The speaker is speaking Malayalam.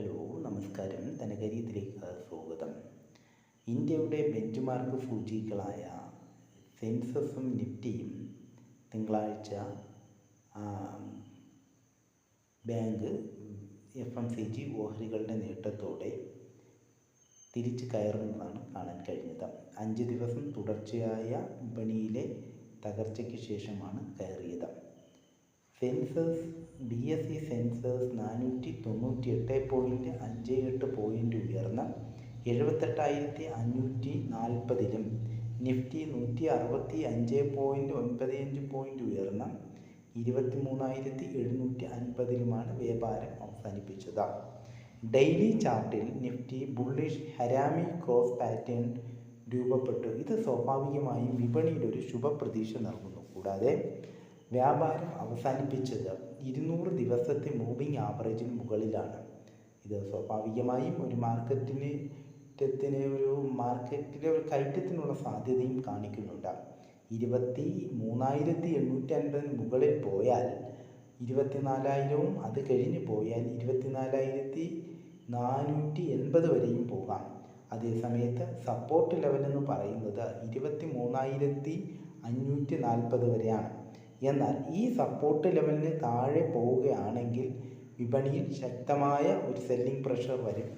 ഹലോ നമസ്കാരം. ധനകരീതിലേക്ക് സ്വാഗതം. ഇന്ത്യയുടെ ബെഞ്ച് മാർക്ക് സൂചികളായ സെൻസസും നിഫ്റ്റിയും തിങ്കളാഴ്ച bank F M C G ഓഹരികളുടെ നേട്ടത്തോടെ തിരിച്ചു കയറുന്നതാണ് കാണാൻ കഴിഞ്ഞത്. അഞ്ച് ദിവസം തുടർച്ചയായ വിപണിയിലെ തകർച്ചയ്ക്ക് ശേഷമാണ് കയറിയത്. Sensex B S E Sensex തൊണ്ണൂറ്റി എട്ട് പോയിന്റ് അഞ്ച് എട്ട് പോയിന്റ് ഉയർന്ന് എഴുപത്തെട്ടായിരത്തി അഞ്ഞൂറ്റി നാൽപ്പതിലും നിഫ്റ്റി നൂറ്റി അറുപത്തി അഞ്ച് പോയിന്റ് ഒൻപത് അഞ്ച് പോയിന്റ് ഉയർന്ന് ഇരുപത്തി മൂന്നായിരത്തി എഴുന്നൂറ്റി അൻപതിലുമാണ് വ്യാപാരം അവസാനിപ്പിച്ചത്. ഡെയിലി ചാർട്ടിൽ Nifty bullish harami cross pattern രൂപപ്പെട്ടു. ഇത് സ്വാഭാവികമായും വിപണിയിൽ ഒരു ശുഭപ്രതീക്ഷ നൽകുന്നു. കൂടാതെ വ്യാപാരം അവസാനിപ്പിച്ചത് ഇരുന്നൂറ് ദിവസത്തെ മൂവിങ് ആവറേജിന് മുകളിലാണ്. ഇത് സ്വാഭാവികമായും ഒരു മാർക്കറ്റിന് ത്തിന് ഒരു മാർക്കറ്റിലെ ഒരു കയറ്റത്തിനുള്ള സാധ്യതയും കാണിക്കുന്നുണ്ട്. ഇരുപത്തി മൂന്നായിരത്തി എണ്ണൂറ്റി അൻപതിന് മുകളിൽ പോയാൽ ഇരുപത്തിനാലായിരവും അത് കഴിഞ്ഞ് പോയാൽ ഇരുപത്തിനാലായിരത്തി നാനൂറ്റി എൺപത് വരെയും പോകാം. അതേസമയത്ത് സപ്പോർട്ട് ലെവൽ എന്ന് പറയുന്നത് ഇരുപത്തി മൂന്നായിരത്തി അഞ്ഞൂറ്റി നാൽപ്പത് വരെയാണ്. എന്നാൽ ഈ സപ്പോർട്ട് ലെവലിന് താഴെ പോവുകയാണെങ്കിൽ വിപണിയിൽ ശക്തമായ ഒരു സെല്ലിംഗ് പ്രഷർ വരും.